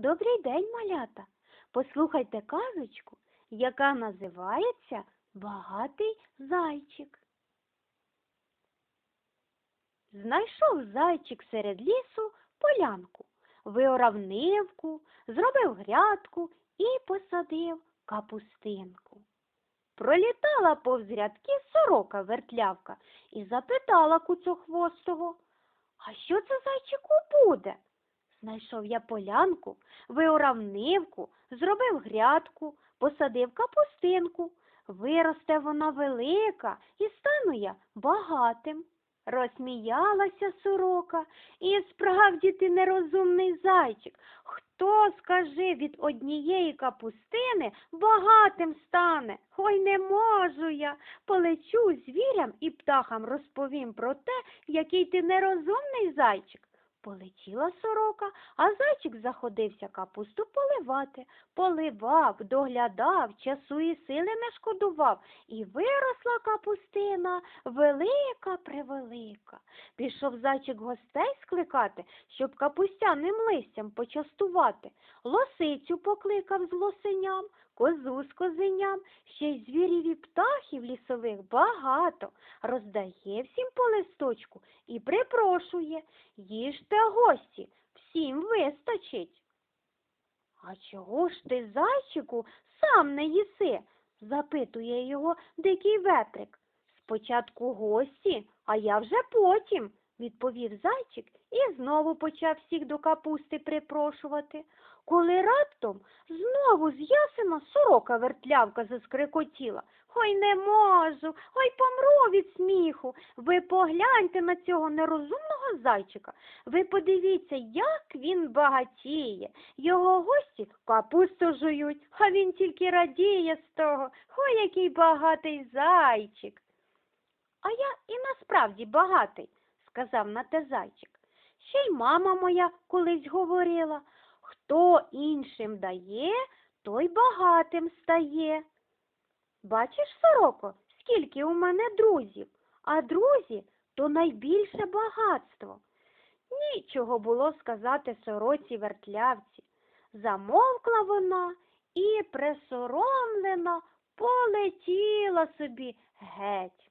Добрий день, малята. Послухайте казочку, яка називається Багатий зайчик. Знайшов зайчик серед лісу полянку, виорав нивку, зробив грядку і посадив капустинку. Пролітала повз рядки сорока вертлявка і запитала куцохвостого, а що це зайчику буде? Знайшов я полянку, виорав нивку, зробив грядку, посадив капустинку. Виросте вона велика, і стану я багатим. Розсміялася сорока, і справді ти нерозумний зайчик. Хто, скажи, від однієї капустини багатим стане? Ой, не можу я. Полечу звірям і птахам розповім про те, який ти нерозумний зайчик. Полетіла сорока, а зайчик заходився капусту поливати. Поливав, доглядав, часу і сили не шкодував. І виросла капустина велика превелика. Пішов зайчик гостей скликати, щоб капустяним листям почастувати. Лосицю покликав з лосиням, козу з козеням, ще й звірів і птахів лісових багато. Роздає всім по листочку і припрошує. Їжте гості, всім вистачить. А чого ж ти, зайчику, сам не їси? запитує його дикий ветрик. Спочатку гості, а я вже потім, відповів зайчик і знову почав всіх до капусти припрошувати. Коли раптом знову з ясена сорока вертлявка заскрикотіла. Ой, не можу, ой, помру від сміху. Ви погляньте на цього нерозумного зайчика. Ви подивіться, як він багатіє. Його гості капусту жують, а він тільки радіє з того. Ой, який багатий зайчик. А я і насправді багатий, сказав на те зайчик. Ще й мама моя колись говорила, хто іншим дає, той багатим стає. Бачиш, сороко, скільки у мене друзів, а друзі то найбільше багатство. Нічого було сказати сороці вертлявці. Замовкла вона і присоромлена полетіла собі геть.